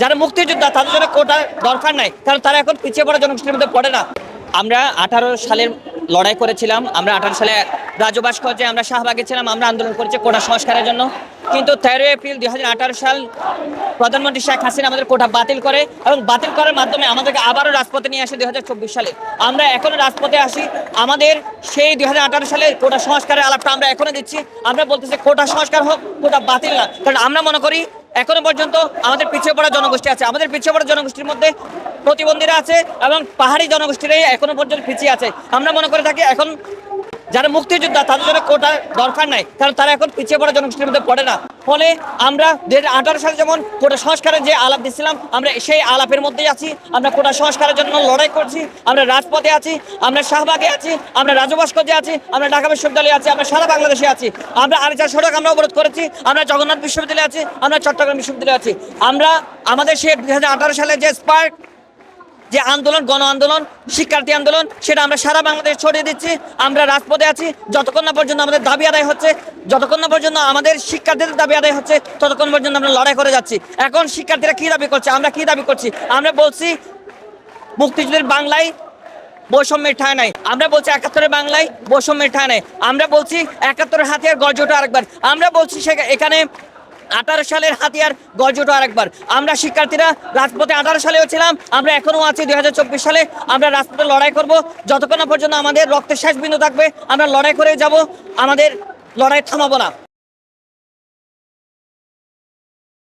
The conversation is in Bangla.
যারা মুক্তিযোদ্ধা, তাদের জন্য কোটা দরকার নাই, কারণ তারা এখন পিছিয়ে পড়া জনগোষ্ঠীর মধ্যে পড়ে না। আমরা আঠারো সালের লড়াই করেছিলাম, আমরা আঠারো সালে রাজু ভাস্কর্যে আমরা শাহবাগে ছিলাম, আমরা আন্দোলন করেছি কোটা সংস্কারের জন্য। কিন্তু তেরো এপ্রিল দুই হাজার আঠারো সাল প্রধানমন্ত্রী শেখ হাসিনা আমাদের কোটা বাতিল করে এবং বাতিল করার মাধ্যমে আমাদেরকে আবারও রাজপথে নিয়ে আসে দুই হাজার চব্বিশ সালে। আমরা এখনও রাজপথে আসি, আমাদের সেই দুই হাজার আঠারো সালে কোটা সংস্কারের আলাপটা আমরা এখনও দিচ্ছি। আমরা বলতেছি কোটা সংস্কার হোক, কোটা বাতিল না, কারণ আমরা মনে করি এখনও পর্যন্ত আমাদের পিছিয়ে পড়া জনগোষ্ঠী আছে। আমাদের পিছিয়ে পড়া জনগোষ্ঠীর মধ্যে প্রতিবন্ধীরা আছে এবং পাহাড়ি জনগোষ্ঠীরাই এখনও পর্যন্ত পিছিয়ে আছে। আমরা মনে করে থাকি এখন যারা মুক্তিযোদ্ধা, তাদের জন্য কোটা দরকার নাই, কারণ তারা এখন পিছিয়ে পড়া জনগোষ্ঠীর মধ্যে পড়ে না। ফলে আমরা দু হাজার আঠারো সালে যেমন কোটা সংস্কারের যে আলাপ দিচ্ছিলাম, আমরা সেই আলাপের মধ্যেই আছি। আমরা কোটা সংস্কারের জন্য লড়াই করছি, আমরা রাজপথে আছি, আমরা শাহবাগে আছি, আমরা রাজু আছি, আমরা ঢাকা বিশ্ববিদ্যালয়ে আছি, আমরা সারা বাংলাদেশে আছি। আমরা আরেকটা সড়ক আমরা অবরোধ করেছি, আমরা জগন্নাথ বিশ্ববিদ্যালয়ে আছি, আমরা চট্টগ্রাম বিশ্ববিদ্যালয়ে আছি। আমরা, আমাদের সে দু হাজার আঠারো সালে যে স্পার্ক যে আন্দোলন, গণ আন্দোলন, শিক্ষার্থী আন্দোলন, সেটা আমরা সারা বাংলাদেশ ছড়িয়ে দিচ্ছি। আমরা রাজপথে আছি। যতক্ষণ না পর্যন্ত আমাদের দাবি আদায় হচ্ছে, যতক্ষণ না পর্যন্ত আমাদের শিক্ষার্থীদের দাবি আদায় হচ্ছে, ততক্ষণ পর্যন্ত আমরা লড়াই করে যাচ্ছি। এখন শিক্ষার্থীরা কি দাবি করছে? আমরা কি দাবি করছি? আমরা বলছি, মুক্তিযুদ্ধের বাংলায় বৈষম্যের ঠায় নাই। আমরা বলছি একাত্তরের বাংলায় বৈষম্যের ঠায় নাই। আমরা বলছি একাত্তরের হাতিয়ার গর্জটা আরেকবার। আমরা বলছি সে- এখানে আঠারো সালের হাতিয়ার গর্জ ওঠা আরেকবার। আমরা শিক্ষার্থীরা রাজপথে আঠারো সালেও ছিলাম, আমরা এখনও আছি দুই হাজার চব্বিশ সালে। আমরা রাজপথে লড়াই করব, যতক্ষণ না পর্যন্ত আমাদের রক্তের শেষ বিন্দু থাকবে, আমরা লড়াই করে যাব, আমাদের লড়াই থামাবো না।